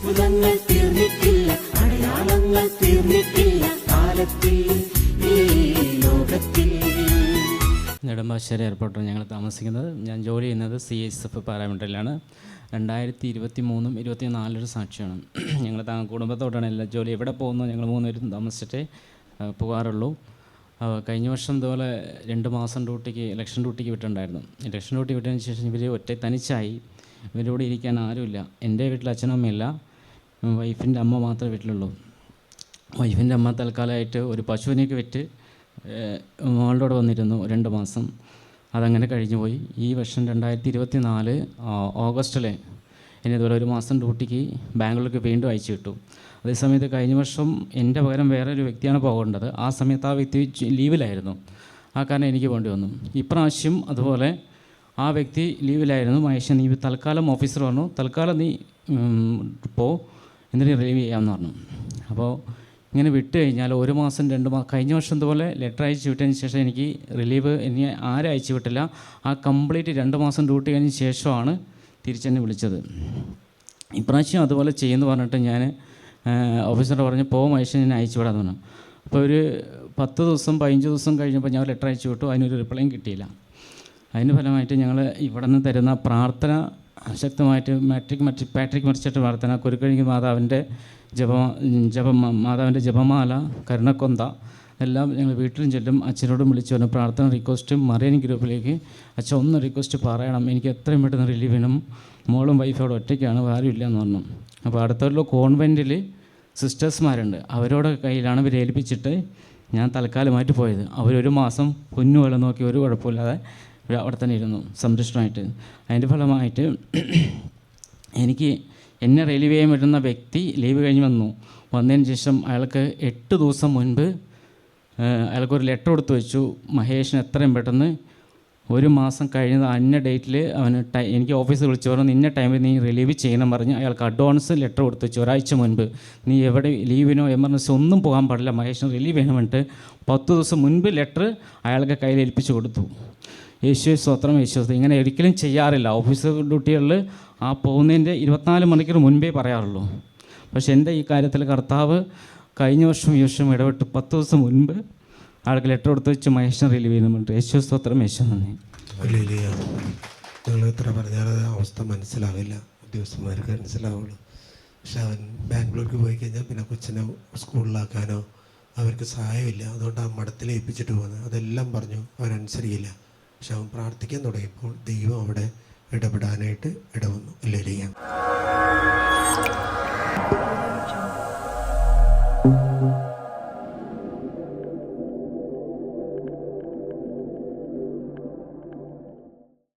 അത്ഭുതങ്ങൾ തീർന്നിട്ടില്ല അടയാളങ്ങൾ തീർന്നിട്ടില്ല കാലത്തിൽ നെടുമ്പാശ്ശേരി എയർപോർട്ടിൽ ഞങ്ങൾ താമസിക്കുന്നത്. ഞാൻ ജോലി ചെയ്യുന്നത് സി എസ് എഫ് പാരാമീറ്ററിലാണ് രണ്ടായിരത്തി ഇരുപത്തി മൂന്നും ഇരുപത്തി നാലൊരു സാക്ഷിയാണ്. ഞങ്ങൾ കുടുംബത്തോടാണ് എല്ലാ ജോലി എവിടെ പോകുന്നു ഞങ്ങൾ മൂന്നുപേരും താമസിച്ചിട്ടേ പോകാറുള്ളൂ. കഴിഞ്ഞ വർഷം ഇതുപോലെ രണ്ട് മാസം ഡ്യൂട്ടിക്ക് ഇലക്ഷൻ ഡ്യൂട്ടിക്ക് വിട്ടിട്ടുണ്ടായിരുന്നു. ഇലക്ഷൻ ഡ്യൂട്ടി വിട്ടതിന് ശേഷം ഇവർ ഒറ്റ തനിച്ചായി. ഇവരോട് ഇരിക്കാൻ ആരുമില്ല. എന്റെ വീട്ടിൽ അച്ഛനും അമ്മയില്ല വൈഫിന്റെ അമ്മ മാത്രമേ വീട്ടിലുള്ളൂ. വൈഫിന്റെ അമ്മ തൽക്കാലമായിട്ട് ഒരു പശുവിനെയൊക്കെ വിറ്റ് മോളുടെ വന്നിരുന്നു രണ്ട് മാസം. അതങ്ങനെ കഴിഞ്ഞു പോയി. ഈ വർഷം രണ്ടായിരത്തി ഇരുപത്തി നാല് ഓഗസ്റ്റിലെ എന്നെ ഇതുപോലെ ഒരു മാസം ഡ്യൂട്ടിക്ക് ബാംഗ്ലൂർക്ക് വീണ്ടും അയച്ചു കിട്ടും അതേസമയത്ത് കഴിഞ്ഞ വർഷം എന്റെ പകരം വേറെ ഒരു വ്യക്തിയാണ് പോകേണ്ടത്. ആ സമയത്ത് ആ വ്യക്തി ലീവിലായിരുന്നു. ആ കാരണം എനിക്ക് പോകേണ്ടി വന്നു. ഇപ്രാവശ്യം അതുപോലെ ആ വ്യക്തി ലീവിലായിരുന്നു. മഹേഷൻ നീ തൽക്കാലം ഓഫീസർ പറഞ്ഞു തൽക്കാലം നീ പോ. എന്നിട്ട് റിലീവ് ചെയ്യാമെന്ന് പറഞ്ഞു. അപ്പോൾ ഇങ്ങനെ വിട്ട് കഴിഞ്ഞാൽ ഒരു മാസം രണ്ട് മാസം കഴിഞ്ഞ വർഷം ഇതുപോലെ ലെറ്റർ അയച്ചു വിട്ടതിന് ശേഷം എനിക്ക് റിലീവ് ഇനി ആരും അയച്ചു വിട്ടില്ല. ആ കംപ്ലീറ്റ് രണ്ട് മാസം ഡ്യൂട്ടി കഴിഞ്ഞ ശേഷമാണ് തിരിച്ചെന്നെ വിളിച്ചത്. ഇപ്രാവശ്യം അതുപോലെ ചെയ്യുമെന്ന് പറഞ്ഞിട്ട് ഞാൻ ഓഫീസറോട് പറഞ്ഞ് പോ മനുഷ്യൻ ഞാൻ അയച്ചു വിടാൻ പറഞ്ഞു. അപ്പോൾ ഒരു പത്ത് ദിവസം പതിനഞ്ച് ദിവസം കഴിഞ്ഞപ്പോൾ ഞാൻ ലെറ്റർ അയച്ചു വിട്ടു. അതിനൊരു റിപ്ലൈയും കിട്ടിയില്ല. അതിന് ഫലമായിട്ട് ഞങ്ങൾ ഇവിടെ നിന്ന് തരുന്ന പ്രാർത്ഥന ശക്തമായിട്ട് മാട്രിക് മറ്റ് പാട്രിക് മരിച്ചിട്ട് പ്രാർത്ഥന കുരുക്കഴിഞ്ഞ് മാതാവിന്റെ ജപ ജപ മാതാവിന്റെ ജപമാല കരുണക്കൊന്ത എല്ലാം ഞങ്ങൾ വീട്ടിലും ചെല്ലും. അച്ഛനോടും വിളിച്ചു പറഞ്ഞു പ്രാർത്ഥന റിക്വസ്റ്റ് മറിയൻ ഗ്രൂപ്പിലേക്ക് അച്ഛൻ ഒന്ന് റിക്വസ്റ്റ് പറയണം. എനിക്ക് എത്രയും പെട്ടെന്ന് റിലീവ് ചെയ്യണം മോളും വൈഫോടും ഒറ്റയ്ക്കാണ് ആരും ഇല്ല എന്ന് പറഞ്ഞു. അപ്പോൾ അടുത്തുള്ള കോൺവെന്റിൽ സിസ്റ്റേഴ്സ്മാരുണ്ട് അവരോട് കയ്യിലാണ് ഇവരെ ഏൽപ്പിച്ചിട്ട് ഞാൻ തൽക്കാലമായിട്ട് പോയത്. അവരൊരു മാസം കുഞ്ഞുപോലെ നോക്കി ഒരു കുഴപ്പമില്ലാതെ അവിടെ തന്നെ ഇരുന്നു സംരക്ഷണമായിട്ട് അതിന്റെ ഫലമായിട്ട് എനിക്ക് എന്നെ റിലീവ് ചെയ്യാൻ വ്യക്തി ലീവ് കഴിഞ്ഞ് വന്നു. വന്നതിന് ശേഷം അയാൾക്ക് എട്ട് ദിവസം മുൻപ് അയാൾക്കൊരു ലെറ്റർ കൊടുത്തു വെച്ചു. മഹേഷിന് എത്രയും പെട്ടെന്ന് ഒരു മാസം കഴിഞ്ഞ അന്ന ഡേറ്റിൽ അവന് ടൈ എനിക്ക് ഓഫീസിൽ വിളിച്ചു. പറഞ്ഞു ഇന്ന ടൈമിൽ നീ റിലീവ് ചെയ്യണം പറഞ്ഞ് അയാൾക്ക് അഡ്വാൻസ് ലെറ്റർ കൊടുത്തു വെച്ചു ഒരാഴ്ച മുൻപ്. നീ എവിടെ ലീവിനോ എമർജൻസി ഒന്നും പോകാൻ പാടില്ല. മഹേഷിന് റിലീവ് ചെയ്യണം പറഞ്ഞിട്ട് പത്ത് ദിവസം മുൻപ് ലെറ്റർ അയാൾക്ക് കയ്യിൽ ഏൽപ്പിച്ചു കൊടുത്തു. യേശു സ്വത്രം യേശു ഇങ്ങനെ ഒരിക്കലും ചെയ്യാറില്ല. ഓഫീസ് ഡ്യൂട്ടികളിൽ ആ പോകുന്നതിന്റെ ഇരുപത്തിനാല് മണിക്കൂർ മുൻപേ പറയാറുള്ളൂ. പക്ഷേ എന്റെ ഈ കാര്യത്തിൽ കർത്താവ് കഴിഞ്ഞ വർഷം ഈ വർഷം ഇടപെട്ട് പത്ത് ദിവസം മുൻപ് ആൾക്ക് ലെറ്റർ കൊടുത്ത് വെച്ച് മഹേഷിനെ റിലീവ് ചെയ്യുന്നുണ്ട്. യേശു സ്തോത്രം യേശു നന്ദി. അവസ്ഥ മനസ്സിലാവില്ല. ഉദ്യോഗസ്ഥന്മാർക്ക് മനസ്സിലാവുള്ളൂ. പക്ഷെ അവൻ ബാംഗ്ലൂർക്ക് പോയി കഴിഞ്ഞാൽ പിന്നെ കൊച്ചിനെ സ്കൂളിലാക്കാനോ അവർക്ക് സഹായമില്ല. അതുകൊണ്ട് ആ മഠത്തിൽ ഏൽപ്പിച്ചിട്ട് പോകുന്നത് അതെല്ലാം പറഞ്ഞു. അവൻ അനുസരിക്കില്ല. പക്ഷെ അവൻ പ്രാർത്ഥിക്കാൻ തുടങ്ങിയപ്പോൾ ദൈവം അവിടെ ഇടപെടാനായിട്ട് ഇടവന്നു. അല്ലേ